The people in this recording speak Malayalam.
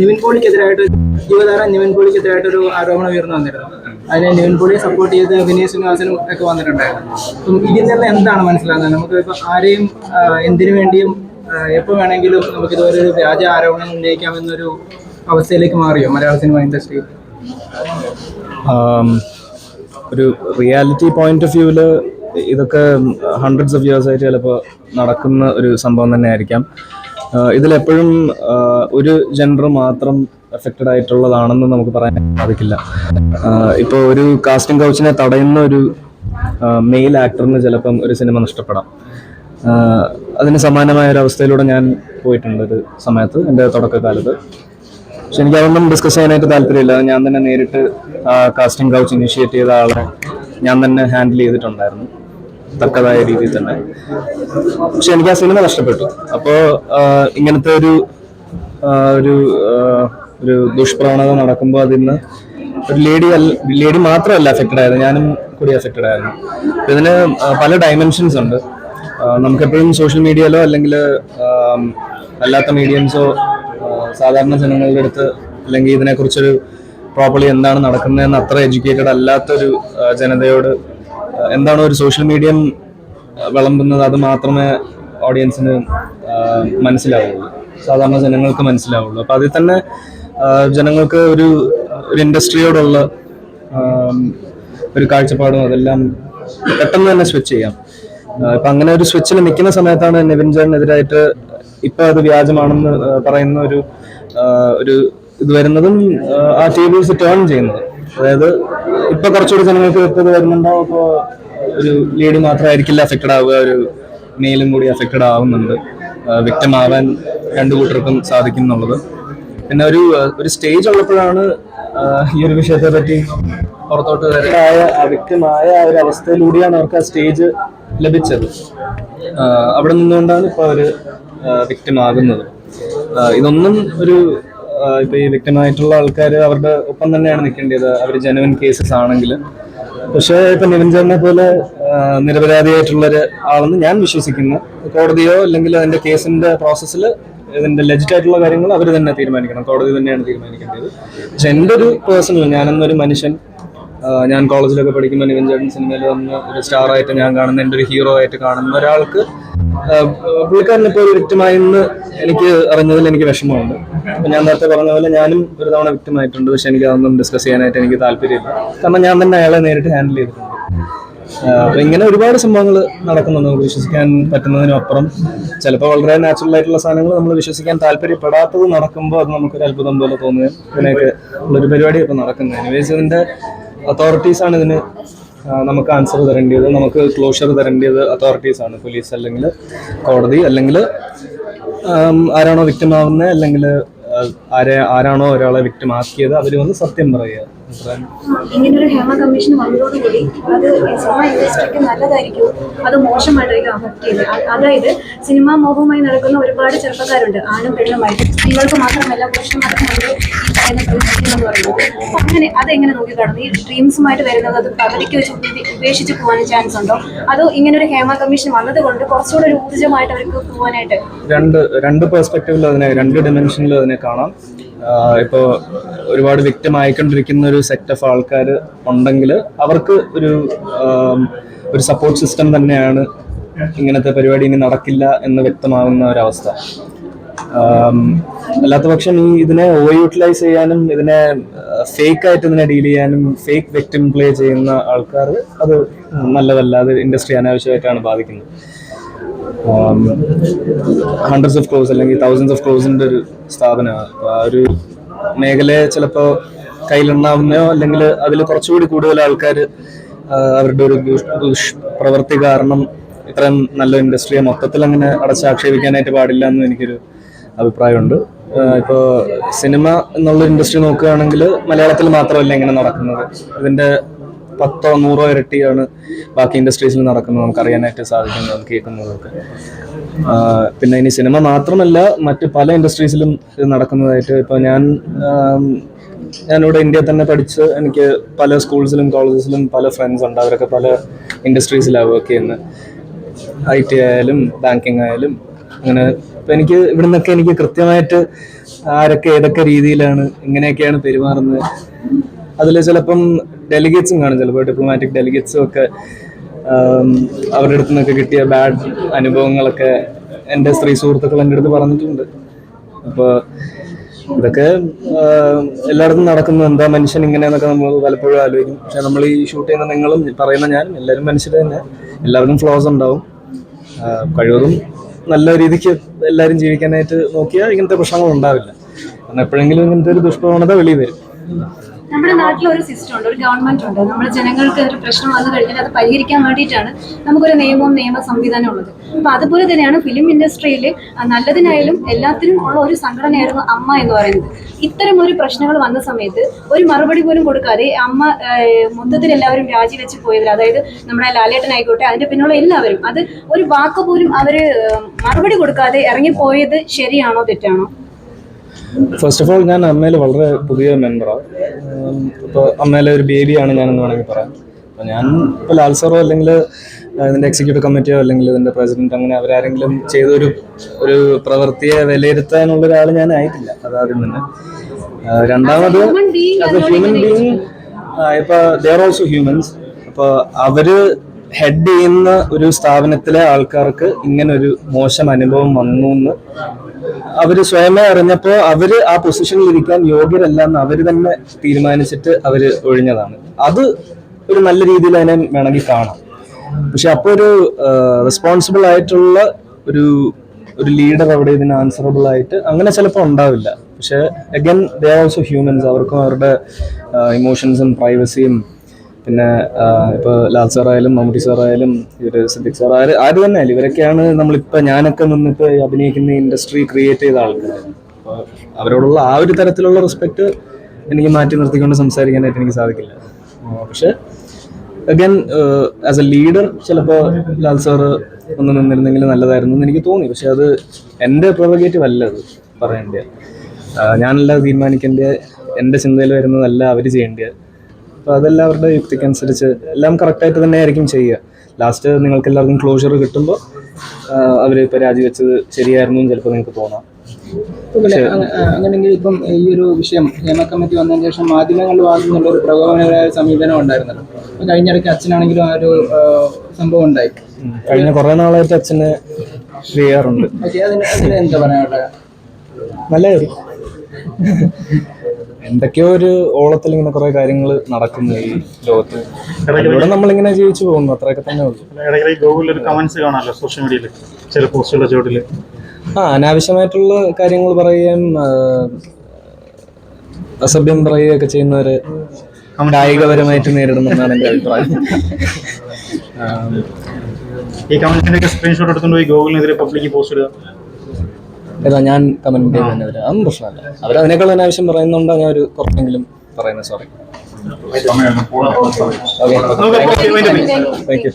നിവിൻ പോളിക്കെതിരായിട്ട് യുവതാരം നിവിൻ പോളിക്കെതിരായിട്ട് ഒരു ആരോപണം ഉയർന്നു വന്നിരുന്നു. അതിനെ നിവിൻ പോളിയെ സപ്പോർട്ട് ചെയ്ത് വിനീത് ശ്രീനിവാസനും ഒക്കെ വന്നിട്ടുണ്ടായിരുന്നു. ഇതിൽ നിന്ന് എന്താണ് മനസ്സിലാകുന്നത്? നമുക്ക് ഇപ്പൊ ആരെയും എന്തിനു വേണ്ടിയും എപ്പോൾ വേണമെങ്കിലും നമുക്ക് ഇതുപോലെ ഒരു വ്യാജ ആരോപണം ഉന്നയിക്കാമെന്നൊരു അവസ്ഥയിലേക്ക് മാറിയോ മലയാള സിനിമ ഇൻഡസ്ട്രി? ഒരു റിയാലിറ്റി പോയിന്റ് ഓഫ് വ്യൂവിൽ ഇതൊക്കെ ഹൺഡ്രഡ്സ് ഓഫ് ഇയേഴ്സ് ആയിട്ട് ചിലപ്പോൾ നടക്കുന്ന ഒരു സംഭവം തന്നെ ആയിരിക്കാം ഇതിലെപ്പോഴും ഒരു ജെൻഡർ മാത്രം എഫക്റ്റഡ് ആയിട്ടുള്ളതാണെന്ന് നമുക്ക് പറയാൻ സാധിക്കില്ല. ഇപ്പോൾ ഒരു കാസ്റ്റിംഗ് കൗച്ചിനെ തടയുന്ന ഒരു മെയിൽ ആക്ടറിന് ചിലപ്പം ഒരു സിനിമ നഷ്ടപ്പെടാം. അതിന് സമാനമായ ഒരു അവസ്ഥയിലൂടെ ഞാൻ പോയിട്ടുണ്ട് ഒരു സമയത്ത് എന്റെ തുടക്കകാലത്ത്. പക്ഷെ എനിക്ക് അതൊന്നും ഡിസ്കസ് ചെയ്യാനായിട്ട് താല്പര്യമില്ല. ഞാൻ തന്നെ നേരിട്ട് കാസ്റ്റിംഗ് കൗച്ച് ഇനിഷ്യേറ്റ് ചെയ്ത ആളെ ഞാൻ തന്നെ ഹാൻഡിൽ ചെയ്തിട്ടുണ്ടായിരുന്നു. തക്കതായ രീതിയിൽ തന്നെ പക്ഷെ എനിക്ക് ആ സിനിമ നഷ്ടപ്പെട്ടു. അപ്പോൾ ഇങ്ങനത്തെ ഒരു ഒരു ഒരു ദുഷ്പ്രവണത നടക്കുമ്പോൾ അതിന്ന് ഒരു ലേഡി ലേഡി മാത്രമല്ല അഫക്റ്റഡ് ആയത്. ഞാനും കൂടി അഫക്റ്റഡ് ആയിരുന്നു. ഇതിന് പല ഡയമെൻഷൻസ് ഉണ്ട്. നമുക്കെപ്പോഴും സോഷ്യൽ മീഡിയയിലോ അല്ലെങ്കിൽ അല്ലാത്ത മീഡിയംസോ സാധാരണ ജനങ്ങളുടെ അടുത്ത് അല്ലെങ്കിൽ ഇതിനെക്കുറിച്ചൊരു പ്രോപ്പർലി എന്താണ് നടക്കുന്നതെന്ന് അത്ര എഡ്യൂക്കേറ്റഡ് അല്ലാത്തൊരു ജനതയോട് എന്താണോ ഒരു സോഷ്യൽ മീഡിയം വിളമ്പുന്നത്? അത് മാത്രമേ ഓഡിയൻസിന് മനസ്സിലാവുള്ളൂ. സാധാരണ ജനങ്ങൾക്ക് മനസ്സിലാവുള്ളൂ. അപ്പൊ അതിൽ തന്നെ ജനങ്ങൾക്ക് ഒരു ഒരു ഇൻഡസ്ട്രിയോടുള്ള ഒരു കാഴ്ചപ്പാടും അതെല്ലാം പെട്ടെന്ന് തന്നെ സ്വിച്ച് ചെയ്യാം. ഇപ്പം അങ്ങനെ ഒരു സ്വിച്ചിൽ നിൽക്കുന്ന സമയത്താണ് നിവിൻ ചേട്ടനെതിരായിട്ട് ഇപ്പൊ അത് വ്യാജമാണെന്ന് പറയുന്ന ഒരു ഒരു ഇത് വരുന്നതും ആ ടേബിൾസ് ടേൺ ചെയ്യുന്നത്. അതായത് ഇപ്പൊ കുറച്ചുകൂടി ജനങ്ങൾക്ക് ഇപ്പോൾ വരുന്നുണ്ടോ? അപ്പൊ ഇപ്പോ ഒരു ലീഡ് മാത്രമായിരിക്കില്ല അഫക്റ്റഡ് ആവുക ഒരു മെയിലും കൂടി അഫക്റ്റഡ് ആവുന്നുണ്ട്. വ്യക്തം ആവാൻ രണ്ടു കൂട്ടർക്കും സാധിക്കും എന്നുള്ളത്. പിന്നെ ഒരു ഒരു സ്റ്റേജ് ഉള്ളപ്പോഴാണ് ഈ ഒരു വിഷയത്തെ പറ്റി പുറത്തോട്ട് വരായ വ്യക്തമായ ആ ഒരു അവസ്ഥയിലൂടെയാണ് അവർക്ക് ആ സ്റ്റേജ് ലഭിച്ചത്. അവിടെ നിന്നുകൊണ്ടാണ് ഇപ്പൊ അവർ വ്യക്തമാകുന്നത്. ഇതൊന്നും ഒരു ആ, ഇപ്പൊ ഈ വ്യക്തമായിട്ടുള്ള ആൾക്കാർ അവരുടെ ഒപ്പം തന്നെയാണ് നിൽക്കേണ്ടത്. അവർ ജനുവൻ കേസസ് ആണെങ്കിൽ. പക്ഷേ ഇപ്പൊ നിവിൻ ചേട്ടനെ പോലെ ആ, നിരപരാധിയായിട്ടുള്ള ഒരു ആളെന്ന് ഞാൻ വിശ്വസിക്കുന്നു. കോടതിയോ അല്ലെങ്കിൽ അതിന്റെ കേസിന്റെ പ്രോസസ്സിൽ ഇതിന്റെ ലെജിറ്റ് ആയിട്ടുള്ള കാര്യങ്ങൾ അവർ തന്നെ തീരുമാനിക്കണം. കോടതി തന്നെയാണ് തീരുമാനിക്കേണ്ടത്. പക്ഷെ എന്റെ ഒരു പേഴ്സണൽ ഞാനെന്നൊരു മനുഷ്യൻ ഞാൻ കോളേജിലൊക്കെ പഠിക്കുമ്പോൾ നിവിൻ ചേട്ടൻ സിനിമയിൽ വന്ന് ഒരു സ്റ്റാർ ആയിട്ട് ഞാൻ കാണുന്ന എന്റെ ഒരു ഹീറോ ആയിട്ട് കാണുന്ന ഒരാൾക്ക് പുള്ളിക്കാരൻ ഇപ്പോൾ ഒരു വ്യക്തമായി എന്ന് എനിക്ക് അറിഞ്ഞതിൽ എനിക്ക് വിഷമമുണ്ട്. അപ്പൊ ഞാൻ നേരത്തെ പറഞ്ഞ പോലെ ഞാനും ഒരു തവണ വ്യക്തമായിട്ടുണ്ട്. ആയിട്ടുണ്ട് പക്ഷെ എനിക്ക് അതൊന്നും ഡിസ്കസ് ചെയ്യാനായിട്ട് എനിക്ക് താല്പര്യമില്ല. കാരണം ഞാൻ തന്നെ അയാളെ നേരിട്ട് ഹാൻഡിൽ ചെയ്തിട്ടുണ്ട്. അപ്പൊ ഇങ്ങനെ ഒരുപാട് സംഭവങ്ങൾ നടക്കുന്നുണ്ട്. നമുക്ക് വിശ്വസിക്കാൻ പറ്റുന്നതിനപ്പുറം ചിലപ്പോൾ വളരെ നാച്ചുറൽ ആയിട്ടുള്ള സാധനങ്ങൾ നമ്മൾ വിശ്വസിക്കാൻ താല്പര്യപ്പെടാത്തത് നടക്കുമ്പോൾ അത് നമുക്കൊരു അത്ഭുതം പോലെ തോന്നുകയും ഇതിനൊക്കെ ഉള്ളൊരു പരിപാടി ഇപ്പൊ നടക്കുന്നത്. എനിവേസ് ഇതിന്റെ അതോറിറ്റീസ് ആണ് ഇതിന് നമുക്ക് ആൻസർ തരേണ്ടത് നമുക്ക് ക്ലോഷർ തരേണ്ടത് അതോറിറ്റീസ് ആണ്. പോലീസ് അല്ലെങ്കിൽ കോടതി അല്ലെങ്കിൽ ആരാണോ വിക്റ്റമാവുന്നത് അല്ലെങ്കിൽ ആരെ ആരാണോ ഒരാളെ ആക്കിയത് അവർ വന്ന് സത്യം പറയുക. ഇങ്ങനൊരു ഹേമ കമ്മീഷൻ വന്നതോടുകൂടി അത് സിനിമ ഇൻഡസ്ട്രിക്ക് നല്ലതായിരിക്കും. അത് മോശമായിട്ടായിരിക്കും അഫക്ട് ചെയ്യുന്നത്. അതായത് സിനിമാ മോഹവുമായി നടക്കുന്ന ഒരുപാട് ചെറുപ്പക്കാരുണ്ട് ആണും പെണ്ണുമായിട്ട്. സ്ത്രീകൾക്ക് മാത്രമല്ല പുരുഷന്മാർക്കും ഉണ്ട് ഈ പറയുന്ന ഡ്രീംസ് എന്ന് പറയുന്നത്. അപ്പൊ അങ്ങനെ അതെങ്ങനെ നോക്കി കാണുന്നു? ഈ ഡ്രീംസുമായിട്ട് വരുന്നത് അത് പകുതിക്ക് വെച്ച് ഉപേ- ഉപേക്ഷിച്ച് പോകാൻ ചാൻസ് ഉണ്ടോ? അതോ ഇങ്ങനൊരു ഹേമ കമ്മീഷൻ വന്നത് കൊണ്ട് കുറച്ചുകൂടെ ഒരു ഊർജമായിട്ട് അവർക്ക് പോകാനായിട്ട് രണ്ട് രണ്ട് പെർസ്പെക്റ്റീവിൽ അതിനെ രണ്ട് ഡിമെൻഷനിൽ അതിനെ കാണാം. ഇപ്പോൾ ഇപ്പോ ഒരുപാട് വ്യക്തം ആയിക്കൊണ്ടിരിക്കുന്ന ഒരു സെറ്റ് ഓഫ് ആൾക്കാർ ഉണ്ടെങ്കിൽ അവർക്ക് ഒരു ഒരു സപ്പോർട്ട് സിസ്റ്റം തന്നെയാണ് ഇങ്ങനത്തെ പരിപാടി ഇനി നടക്കില്ല എന്ന് വ്യക്തമാകുന്ന ഒരവസ്ഥ. അല്ലാത്ത പക്ഷം ഈ ഇതിനെ ഓവർ യൂട്ടിലൈസ് ചെയ്യാനും ഇതിനെ ഫേക്ക് ആയിട്ട് ഇതിനെ ഡീൽ ചെയ്യാനും ഫേക്ക് വ്യക്തിം പ്ലേ ചെയ്യുന്ന ആൾക്കാർ അത് നല്ലതല്ല അത് ഇൻഡസ്ട്രി അനാവശ്യമായിട്ടാണ് ബാധിക്കുന്നത്. ഹൺഡ്രഡ്സ് ഓഫ് ക്രോസ് അല്ലെങ്കിൽ തൗസൻഡ്സ് ഓഫ് ക്രോസിന്റെ ഒരു സ്ഥാപനമാണ്. ഒരു മേഖലയെ ചിലപ്പോൾ കയ്യിലെണ്ണാവുന്നയോ അല്ലെങ്കിൽ അതിൽ കുറച്ചുകൂടി കൂടുതൽ ആൾക്കാർ അവരുടെ ഒരു പ്രവൃത്തി കാരണം ഇത്രയും നല്ല ഇൻഡസ്ട്രിയെ മൊത്തത്തിൽ അങ്ങനെ അടച്ചാക്ഷേപിക്കാനായിട്ട് പാടില്ല എന്ന് എനിക്കൊരു അഭിപ്രായമുണ്ട്. ഇപ്പോൾ സിനിമ എന്നുള്ള ഇൻഡസ്ട്രി നോക്കുകയാണെങ്കിൽ മലയാളത്തിൽ മാത്രമല്ല ഇങ്ങനെ നടക്കുന്നത്. ഇതിന്റെ പത്തോ നൂറോ ഇരട്ടിയാണ് ബാക്കി ഇൻഡസ്ട്രീസിൽ നടക്കുന്നത് നമുക്ക് അറിയാനായിട്ട് സാധിക്കുന്നത് കേൾക്കുന്നതൊക്കെ. പിന്നെ ഇനി സിനിമ മാത്രമല്ല മറ്റ് പല ഇൻഡസ്ട്രീസിലും ഇത് നടക്കുന്നതായിട്ട് ഇപ്പോൾ ഞാൻ ഞാനിവിടെ ഇന്ത്യയിൽ തന്നെ പഠിച്ച് എനിക്ക് പല സ്കൂൾസിലും കോളേജസിലും പല ഫ്രണ്ട്സ് ഉണ്ട്. അവരൊക്കെ പല ഇൻഡസ്ട്രീസിലാണ് വർക്ക് ചെയ്യുന്നത് ഐ ടി ആയാലും ബാങ്കിങ് ആയാലും അങ്ങനെ ഇപ്പം എനിക്ക് ഇവിടെ നിന്നൊക്കെ എനിക്ക് കൃത്യമായിട്ട് ആരൊക്കെ ഏതൊക്കെ രീതിയിലാണ് എങ്ങനെയൊക്കെയാണ് പെരുമാറുന്നത് അതിൽ ചിലപ്പം ഡെലിഗേറ്റ്സും കാണും. ചിലപ്പോൾ ഡിപ്ലോമാറ്റിക് ഡെലിഗേറ്റ്സും ഒക്കെ അവരുടെ അടുത്ത് നിന്നൊക്കെ കിട്ടിയ ബാഡ് അനുഭവങ്ങളൊക്കെ എന്റെ സ്ത്രീ സുഹൃത്തുക്കൾ എന്റെ അടുത്ത് പറഞ്ഞിട്ടുണ്ട്. അപ്പോൾ ഇതൊക്കെ എല്ലായിടത്തും നടക്കുന്നത് എന്താ മനുഷ്യൻ ഇങ്ങനെയെന്നൊക്കെ നമ്മൾ പലപ്പോഴും ആലോചിക്കും. പക്ഷെ നമ്മൾ ഈ ഷൂട്ട് ചെയ്യുന്ന നിങ്ങളും പറയുന്ന ഞാനും എല്ലാവരും മനുഷ്യർ തന്നെ. എല്ലാവർക്കും ഫ്ലോസ് ഉണ്ടാവും. കഴിവതും നല്ല രീതിക്ക് എല്ലാവരും ജീവിക്കാനായിട്ട് നോക്കിയാൽ ഇങ്ങനത്തെ പ്രശ്നങ്ങൾ ഉണ്ടാവില്ല. കാരണം എപ്പോഴെങ്കിലും ഇങ്ങനത്തെ ഒരു ദുഷ്പ്രവണത വെളിയിൽ വരും. നമ്മുടെ നാട്ടിൽ ഒരു സിസ്റ്റം ഉണ്ട് ഒരു ഗവൺമെന്റ് ഉണ്ട്. നമ്മുടെ ജനങ്ങൾക്ക് ഒരു പ്രശ്നം വന്നു കഴിഞ്ഞാൽ അത് പരിഹരിക്കാൻ വേണ്ടിയിട്ടാണ് നമുക്കൊരു നിയമവും നിയമ സംവിധാനം ഉള്ളത്. അപ്പൊ അതുപോലെ തന്നെയാണ് ഫിലിം ഇൻഡസ്ട്രിയിൽ നല്ലതിനായാലും എല്ലാത്തിനും ഉള്ള ഒരു സംഘടനയായിരുന്നു അമ്മ എന്ന് പറയുന്നത്. ഇത്തരം ഒരു പ്രശ്നങ്ങൾ വന്ന സമയത്ത് ഒരു മറുപടി പോലും കൊടുക്കാതെ അമ്മ മൊത്തത്തിൽ എല്ലാവരും രാജിവെച്ച് പോയതിൽ അതായത് നമ്മുടെ ലാലേട്ടനായിക്കോട്ടെ അതിന്റെ പിന്നുള്ള എല്ലാവരും അത് ഒരു വാക്ക് പോലും അവർ മറുപടി കൊടുക്കാതെ ഇറങ്ങിപ്പോയത് ശരിയാണോ തെറ്റാണോ? ഫസ്റ്റ് ഓഫ് ഓൾ ഞാൻ അമ്മയിൽ വളരെ പുതിയ മെമ്പറാണ് ഇപ്പോൾ അമ്മയിലെ ഒരു ബേബിയാണ് ഞാനെന്ന് വേണമെങ്കിൽ പറയാം. അപ്പോൾ ഞാൻ ഇപ്പോൾ ലാൽസറോ അല്ലെങ്കിൽ ഇതിന്റെ എക്സിക്യൂട്ടീവ് കമ്മിറ്റിയോ അല്ലെങ്കിൽ ഇതിന്റെ പ്രസിഡന്റ് അങ്ങനെ അവരാരെങ്കിലും ചെയ്തൊരു ഒരു പ്രവൃത്തിയെ വിലയിരുത്താനുള്ള ഒരാൾ ഞാൻ ആയിട്ടില്ല. അതാദ്യം തന്നെ. രണ്ടാമത് ഹ്യൂമൻ ബീങ് ഇപ്പോൾ ദർ ഓൾസോ ഹ്യൂമൻസ് അപ്പോൾ അവർ ഹെഡ് ചെയ്യുന്ന ഒരു സ്ഥാപനത്തിലെ ആൾക്കാർക്ക് ഇങ്ങനെ ഒരു മോശം അനുഭവം വന്നു എന്ന് അവർ സ്വയമേ അറിഞ്ഞപ്പോ അവർ ആ പൊസിഷനിൽ ഇരിക്കാൻ യോഗ്യരല്ല എന്ന് അവർ തന്നെ തീരുമാനിച്ചിട്ട് അവർ ഒഴിഞ്ഞതാണ്. അത് ഒരു നല്ല രീതിയിൽ അതിനെ വേണമെങ്കിൽ കാണാം. പക്ഷെ അപ്പോൾ ഒരു റെസ്പോൺസിബിൾ ആയിട്ടുള്ള ഒരു ഒരു ലീഡർ അവിടെ ഇതിന് ആൻസറബിൾ ആയിട്ട് അങ്ങനെ ചിലപ്പോൾ ഉണ്ടാവില്ല. പക്ഷെ again they are also humans അവർക്കും അവരുടെ ഇമോഷൻസും പ്രൈവസിയും പിന്നെ ഇപ്പോൾ ലാൽ സാറായാലും മമ്മൂട്ടി സാറായാലും ഇവർ സിദ്ദിഖ് സാറായാലും ആര് തന്നെ ആയാലും ഇവരൊക്കെയാണ് നമ്മളിപ്പോൾ ഞാനൊക്കെ നിന്നിട്ട് അഭിനയിക്കുന്ന ഇൻഡസ്ട്രി ക്രിയേറ്റ് ചെയ്ത ആൾക്കാർ അപ്പോൾ അവരോടുള്ള ആ ഒരു തരത്തിലുള്ള റെസ്പെക്ട് എനിക്ക് മാറ്റി നിർത്തിക്കൊണ്ട് സംസാരിക്കാനായിട്ട് എനിക്ക് സാധിക്കില്ല. പക്ഷെ അഗൈൻ ആസ് എ ലീഡർ ചിലപ്പോൾ ലാൽ സാറ് ഒന്ന് നിന്നിരുന്നെങ്കിൽ നല്ലതായിരുന്നു എന്ന് എനിക്ക് തോന്നി. പക്ഷെ അത് എന്റെ പ്രൊവഗേറ്റീവ് അല്ല അത് പറയേണ്ടത്. ഞാനല്ല തീരുമാനിക്കേണ്ട എന്റെ ചിന്തയിൽ വരുന്നതല്ല അവർ ചെയ്യേണ്ടത്. അപ്പോൾ അതെല്ലാം അവരുടെ യുക്തിക്കനുസരിച്ച് എല്ലാം കറക്റ്റായിട്ട് തന്നെ ആയിരിക്കും ചെയ്യുക. ലാസ്റ്റ് നിങ്ങൾക്ക് എല്ലാവർക്കും ക്ലോഷർ കിട്ടുമ്പോൾ അവർ ഇപ്പോൾ രാജിവെച്ചത് ശരിയായിരുന്നു എന്ന് ചിലപ്പോൾ നിങ്ങൾക്ക് തോന്നാം. അങ്ങനെങ്കിൽ ഇപ്പം ഈ ഒരു വിഷയം നിയമ കമ്മിറ്റി വന്നതിന് ശേഷം മാധ്യമങ്ങളുടെ ഭാഗത്തു നിന്നുള്ള ഒരു പ്രകോപനപരമായ സമീപനം ഉണ്ടായിരുന്നല്ലോ. കഴിഞ്ഞ കഴിഞ്ഞിടയ്ക്ക് അച്ഛനാണെങ്കിലും ആ ഒരു സംഭവം ഉണ്ടായി. കഴിഞ്ഞ കുറേ നാളായിട്ട് അച്ഛന് ചെയ്യാറുണ്ട്. പക്ഷേ അതിന് അതിന് എന്താ പറയാനുള്ളത്? നല്ലതായിരുന്നു എന്തൊക്കെയോ ഒരു ഓളത്തിൽ ഇങ്ങനെ കുറെ കാര്യങ്ങൾ നടക്കുന്നു ഈ ലോകത്ത്. ഇവിടെ നമ്മളിങ്ങനെ ജീവിച്ചു പോകുന്നു. അത്രയൊക്കെ തന്നെ ഉള്ളൂ. ഗൂഗിളിൽ ഒരു കമന്റ്സ് കാണാമല്ലോ സോഷ്യൽ മീഡിയയിൽ ചില പോസ്റ്റുകളുടെ ചുവട്ടിൽ ആ അനാവശ്യമായിട്ടുള്ള കാര്യങ്ങൾ പറയുകയും അസഭ്യം പറയുകയൊക്കെ ചെയ്യുന്നവര് കായികപരമായിട്ട് നേരിടുമെന്നാണ് എന്റെ അഭിപ്രായം. ഈ കമന്റ്സിന്റെ സ്ക്രീൻഷോട്ട് എടുത്തുകൊണ്ട് പോയി ഗൂഗിളിനെതിരെ പബ്ലിക് പോസ്റ്റ് ഇടുക. ഏതാ ഞാൻ കമന്റ് ചെയ്യുന്നതിന് പ്രശ്നമല്ല അതൊന്നും പ്രശ്നമല്ല. തന്നെ ആവശ്യം പറയുന്നുണ്ടോ? ഞാൻ ഒരു കുറച്ചെങ്കിലും പറയുന്നത് സോറി ഓക്കെ താങ്ക് യു